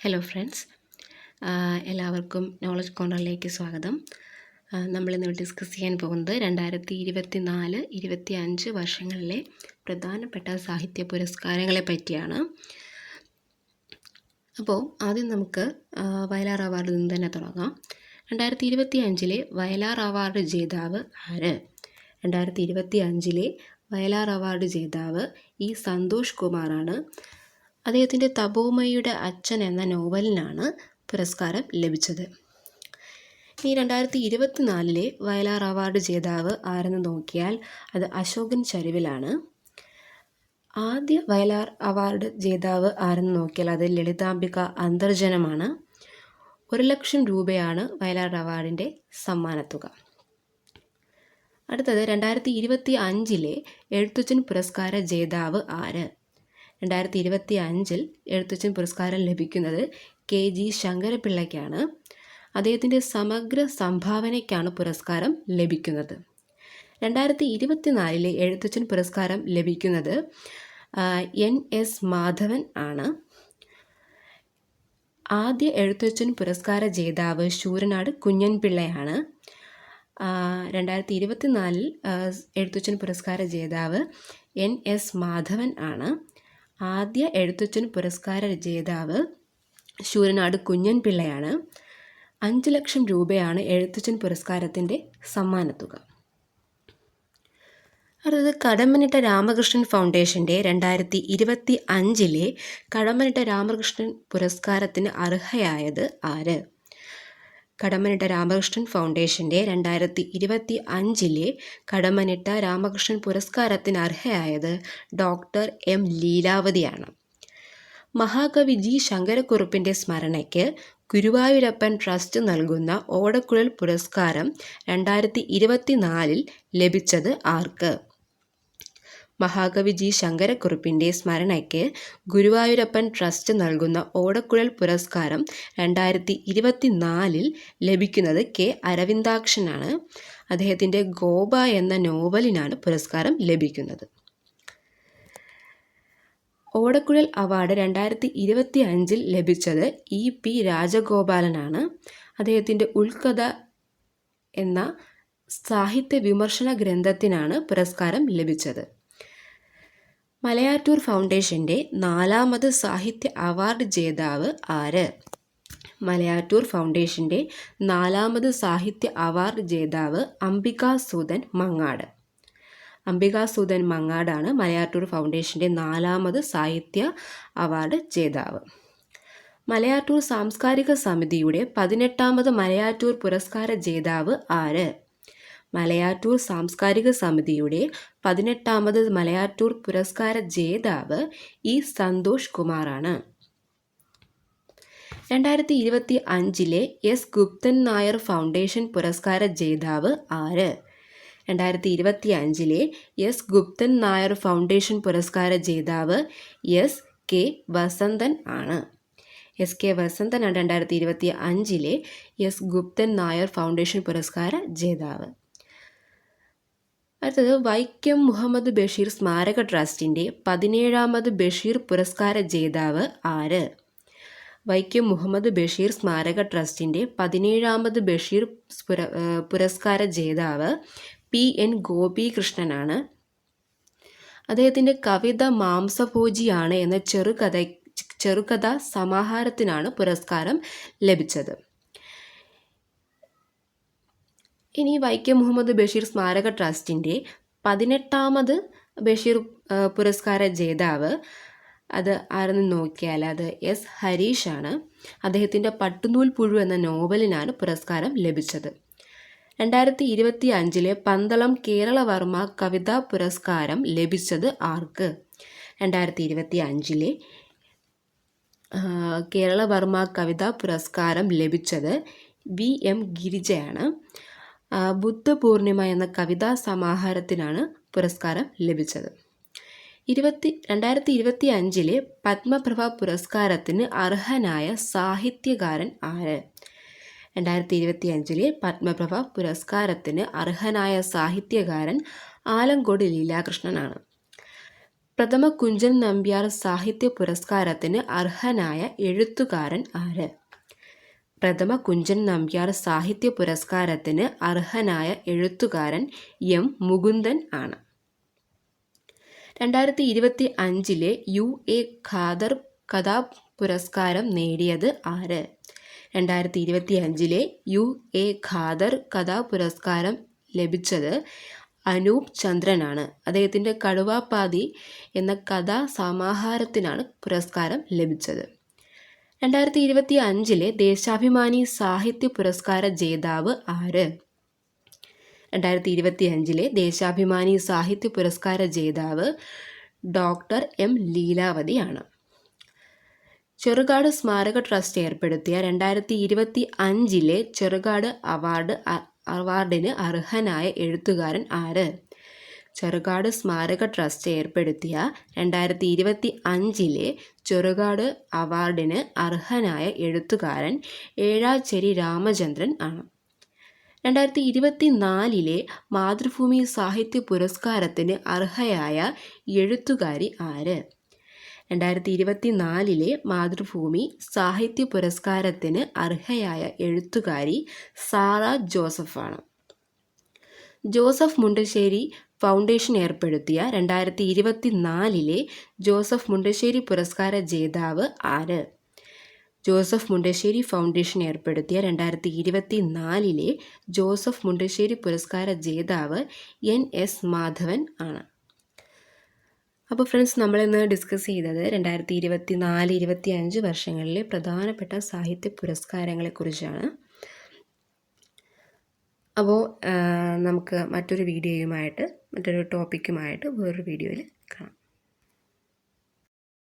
Hello friends എല്ലാവർക്കും knowledge കോർണറിലേക്ക് സ്വാഗതം. നമ്മളിന്ന് ഡിസ്കസ് ചെയ്യാൻ പോകുന്നത് രണ്ടായിരത്തി ഇരുപത്തി നാല് ഇരുപത്തി അഞ്ച് വർഷങ്ങളിലെ പ്രധാനപ്പെട്ട സാഹിത്യ പുരസ്കാരങ്ങളെ പറ്റിയാണ്. അപ്പോൾ ആദ്യം നമുക്ക് വയലാർ അവാർഡിൽ നിന്ന് തന്നെ തുടങ്ങാം. രണ്ടായിരത്തി ഇരുപത്തി അഞ്ചിലെ വയലാർ അവാർഡ് ജേതാവ് ആര്? രണ്ടായിരത്തി ഇരുപത്തി അഞ്ചിലെ വയലാർ അവാർഡ് ജേതാവ് ഇ സന്തോഷ് കുമാറാണ്. അദ്ദേഹത്തിന്റെ തപോമയുടെ അച്ഛൻ എന്ന നോവലിനാണ് പുരസ്കാരം ലഭിച്ചത്. ഈ രണ്ടായിരത്തി ഇരുപത്തിനാലിലെ വയലാർ അവാർഡ് ജേതാവ് ആരെന്ന് നോക്കിയാൽ അത് അശോകൻ ചരിവിലാണ്. ആദ്യ വയലാർ അവാർഡ് ജേതാവ് ആരെന്ന് നോക്കിയാൽ അത് ലളിതാംബിക അന്തർജനമാണ്. ഒരു ലക്ഷം രൂപയാണ് വയലാർ അവാർഡിന്റെ സമ്മാനത്തുക. അടുത്തത് രണ്ടായിരത്തി ഇരുപത്തി അഞ്ചിലെ എഴുത്തച്ഛൻ പുരസ്കാര ജേതാവ് ആര്? രണ്ടായിരത്തി ഇരുപത്തി അഞ്ചിൽ എഴുത്തച്ഛൻ പുരസ്കാരം ലഭിക്കുന്നത് കെ ജി ശങ്കരപിള്ളയ്ക്കാണ് അദ്ദേഹത്തിന്റെ സമഗ്ര സംഭാവനയ്ക്കാണ് പുരസ്കാരം ലഭിക്കുന്നത്. രണ്ടായിരത്തി ഇരുപത്തിനാലിലെ എഴുത്തച്ഛൻ പുരസ്കാരം ലഭിക്കുന്നത് എൻ എസ് മാധവൻ ആണ്. ആദ്യ എഴുത്തച്ഛൻ പുരസ്കാര ജേതാവ് ശൂരനാട് കുഞ്ഞൻപിള്ളയാണ്. രണ്ടായിരത്തി ഇരുപത്തിനാലിൽ എഴുത്തച്ഛൻ പുരസ്കാര ജേതാവ് എൻ എസ് മാധവൻ ആണ്. ആദ്യ എഴുത്തച്ഛൻ പുരസ്കാര ജേതാവ് ശൂരനാട് കുഞ്ഞൻ പിള്ളയാണ്. അഞ്ച് ലക്ഷം രൂപയാണ് എഴുത്തച്ഛൻ പുരസ്കാരത്തിന്റെ സമ്മാനത്തുക. അടുത്തത് കടമ്പനിട്ട രാമകൃഷ്ണൻ ഫൗണ്ടേഷന്റെ രണ്ടായിരത്തി ഇരുപത്തി അഞ്ചിലെ കടമ്പനിട്ട രാമകൃഷ്ണൻ പുരസ്കാരത്തിന് അർഹയായത് ആര്? കടമ്മനിട്ട രാമകൃഷ്ണൻ ഫൗണ്ടേഷന്റെ രണ്ടായിരത്തി ഇരുപത്തി അഞ്ചിലെ കടമ്മനിട്ട രാമകൃഷ്ണൻ പുരസ്കാരത്തിന് അർഹയായത് ഡോക്ടർ എം ലീലാവതിയാണ്. മഹാകവി ജി ശങ്കരക്കുറുപ്പിന്റെ സ്മരണയ്ക്ക് ഗുരുവായൂരപ്പൻ ട്രസ്റ്റ് നൽകുന്ന ഓടക്കുഴൽ പുരസ്കാരം രണ്ടായിരത്തി ഇരുപത്തിനാലിൽ ലഭിച്ചത് ആർക്ക്? മഹാകവി ജി ശങ്കരക്കുറുപ്പിന്റെ സ്മരണയ്ക്ക് ഗുരുവായൂരപ്പൻ ട്രസ്റ്റ് നൽകുന്ന ഓടക്കുഴൽ പുരസ്കാരം രണ്ടായിരത്തി ഇരുപത്തിനാലിൽ ലഭിക്കുന്നത് കെ അരവിന്ദാക്ഷനാണ്. അദ്ദേഹത്തിന്റെ ഗോപ എന്ന നോവലിനാണ് പുരസ്കാരം ലഭിക്കുന്നത്. ഓടക്കുഴൽ അവാർഡ് രണ്ടായിരത്തി ഇരുപത്തി അഞ്ചിൽ ലഭിച്ചത് ഇ. പി. രാജഗോപാലനാണ്. അദ്ദേഹത്തിന്റെ ഉൾക്കഥ എന്ന സാഹിത്യ വിമർശന ഗ്രന്ഥത്തിനാണ് പുരസ്കാരം ലഭിച്ചത്. മലയാറ്റൂർ ഫൗണ്ടേഷന്റെ നാലാമത് സാഹിത്യ അവാർഡ് ജേതാവ് ആര്? മലയാറ്റൂർ ഫൗണ്ടേഷന്റെ നാലാമത് സാഹിത്യ അവാർഡ് ജേതാവ് അംബികാസൂദൻ മങ്ങാട്. അംബികാസൂദൻ മങ്ങാടാണ് മലയാറ്റൂർ ഫൗണ്ടേഷന്റെ നാലാമത് സാഹിത്യ അവാർഡ് ജേതാവ്. മലയാറ്റൂർ സാംസ്കാരിക സമിതിയുടെ പതിനെട്ടാമത് മലയാറ്റൂർ പുരസ്കാര ജേതാവ് ആര്? മലയാറ്റൂർ സാംസ്കാരിക സമിതിയുടെ പതിനെട്ടാമത് മലയാറ്റൂർ പുരസ്കാര ജേതാവ് ഇ സന്തോഷ് കുമാറാണ്. രണ്ടായിരത്തി ഇരുപത്തി അഞ്ചിലെ എസ് ഗുപ്തൻ നായർ ഫൗണ്ടേഷൻ പുരസ്കാര ജേതാവ് ആര്? രണ്ടായിരത്തി ഇരുപത്തി അഞ്ചിലെ എസ് ഗുപ്തൻ നായർ ഫൗണ്ടേഷൻ പുരസ്കാര ജേതാവ് എസ് കെ വസന്തൻ ആണ്. എസ് കെ വസന്തനാണ് രണ്ടായിരത്തി ഇരുപത്തി അഞ്ചിലെ എസ് ഗുപ്തൻ നായർ ഫൗണ്ടേഷൻ പുരസ്കാര ജേതാവ്. അടുത്തത് വൈക്കം മുഹമ്മദ് ബഷീർ സ്മാരക ട്രസ്റ്റിന്റെ പതിനേഴാമത് ബഷീർ പുരസ്കാര ജേതാവ് ആര്? വൈക്കം മുഹമ്മദ് ബഷീർ സ്മാരക ട്രസ്റ്റിന്റെ പതിനേഴാമത് ബഷീർ പുരസ്കാര ജേതാവ് പി എൻ ഗോപികൃഷ്ണനാണ്. അദ്ദേഹത്തിന്റെ കവിത മാംസഭോജിയാണ് എന്ന ചെറുകഥ ചെറുകഥ സമാഹാരത്തിനാണ് പുരസ്കാരം ലഭിച്ചത്. ഇനി വൈക്കം മുഹമ്മദ് ബഷീർ സ്മാരക ട്രസ്റ്റിന്റെ പതിനെട്ടാമത് ബഷീർ പുരസ്കാര ജേതാവ്. അത് ആരെന്ന് നോക്കിയാൽ അത് എസ് ഹരീഷാണ്. അദ്ദേഹത്തിന്റെ പട്ടുനൂൽ പുഴു എന്ന നോവലിനാണ് പുരസ്കാരം ലഭിച്ചത്. രണ്ടായിരത്തി ഇരുപത്തി അഞ്ചിലെ പന്തളം കേരളവർമ്മ കവിതാ പുരസ്കാരം ലഭിച്ചത് ആർക്ക്? രണ്ടായിരത്തി ഇരുപത്തി അഞ്ചിലെ കേരളവർമ്മ കവിതാ പുരസ്കാരം ലഭിച്ചത് വി എം ഗിരിജയാണ്. ബുദ്ധപൂർണിമ എന്ന കവിതാ സമാഹാരത്തിനാണ് പുരസ്കാരം ലഭിച്ചത്. ഇരുപത്തി രണ്ടായിരത്തി ഇരുപത്തി അഞ്ചിലെ പത്മപ്രഭ പുരസ്കാരത്തിന് അർഹനായ സാഹിത്യകാരൻ ആര്? രണ്ടായിരത്തി ഇരുപത്തി അഞ്ചിലെ പത്മപ്രഭ പുരസ്കാരത്തിന് അർഹനായ സാഹിത്യകാരൻ ആലങ്കോട് ലീലാകൃഷ്ണനാണ്. പ്രഥമ കുഞ്ചൻ നമ്പ്യാർ സാഹിത്യ പുരസ്കാരത്തിന് അർഹനായ എഴുത്തുകാരൻ ആര്? പ്രഥമ കുഞ്ചൻ നമ്പ്യാർ സാഹിത്യ പുരസ്കാരത്തിന് അർഹനായ എഴുത്തുകാരൻ എം മുകുന്ദൻ ആണ്. രണ്ടായിരത്തി ഇരുപത്തി അഞ്ചിലെ യു എ ഖാദർ കഥാ പുരസ്കാരം നേടിയത് ആര്? രണ്ടായിരത്തി ഇരുപത്തി അഞ്ചിലെ യു എ ഖാദർ കഥാ പുരസ്കാരം ലഭിച്ചത് അനൂപ് ചന്ദ്രനാണ് അദ്ദേഹത്തിന്റെ കടുവാപ്പാതി എന്ന കഥാ സമാഹാരത്തിനാണ് പുരസ്കാരം ലഭിച്ചത്. രണ്ടായിരത്തി ഇരുപത്തി അഞ്ചിലെ ദേശാഭിമാനി സാഹിത്യ പുരസ്കാര ജേതാവ് ആര്? രണ്ടായിരത്തി ഇരുപത്തി അഞ്ചിലെ ദേശാഭിമാനി സാഹിത്യ പുരസ്കാര ജേതാവ് ഡോക്ടർ എം ലീലാവതിയാണ്. ചെറുകാട് സ്മാരക ട്രസ്റ്റ് ഏർപ്പെടുത്തിയ രണ്ടായിരത്തി ഇരുപത്തി അഞ്ചിലെ ചെറുകാട് അവാർഡ് അവാർഡിന് അർഹനായ എഴുത്തുകാരൻ ആര്? ചെറുകാട് സ്മാരക ട്രസ്റ്റ് ഏർപ്പെടുത്തിയ രണ്ടായിരത്തി ഇരുപത്തി അഞ്ചിലെ ചെറുകാട് അവാർഡിന് അർഹനായ എഴുത്തുകാരൻ ഏഴാച്ചേരി രാമചന്ദ്രൻ ആണ്. രണ്ടായിരത്തി ഇരുപത്തി നാലിലെ മാതൃഭൂമി സാഹിത്യ പുരസ്കാരത്തിന് അർഹയായ എഴുത്തുകാരി ആര്? രണ്ടായിരത്തി ഇരുപത്തി നാലിലെ മാതൃഭൂമി സാഹിത്യ പുരസ്കാരത്തിന് അർഹയായ എഴുത്തുകാരി സാറ ജോസഫാണ്. ജോസഫ് മുണ്ടശ്ശേരി ഫൗണ്ടേഷൻ ഏർപ്പെടുത്തിയ രണ്ടായിരത്തി ഇരുപത്തി നാലിലെ ജോസഫ് മുണ്ടശ്ശേരി പുരസ്കാര ജേതാവ് ആര്? ജോസഫ് മുണ്ടശ്ശേരി ഫൗണ്ടേഷൻ ഏർപ്പെടുത്തിയ രണ്ടായിരത്തി ഇരുപത്തി നാലിലെ ജോസഫ് മുണ്ടശ്ശേരി പുരസ്കാര ജേതാവ് എൻ എസ് മാധവൻ ആണ്. അപ്പോൾ ഫ്രണ്ട്സ് നമ്മളിന്ന് ഡിസ്കസ് ചെയ്തത് രണ്ടായിരത്തി ഇരുപത്തി നാല് ഇരുപത്തി അഞ്ച് വർഷങ്ങളിലെ പ്രധാനപ്പെട്ട സാഹിത്യ പുരസ്കാരങ്ങളെക്കുറിച്ചാണ് അപ്പോൾ നമുക്ക് മറ്റൊരു വീഡിയോയുമായിട്ട് മറ്റൊരു ടോപ്പിക്കുമായിട്ട് വേറൊരു വീഡിയോയിൽ കാണാം.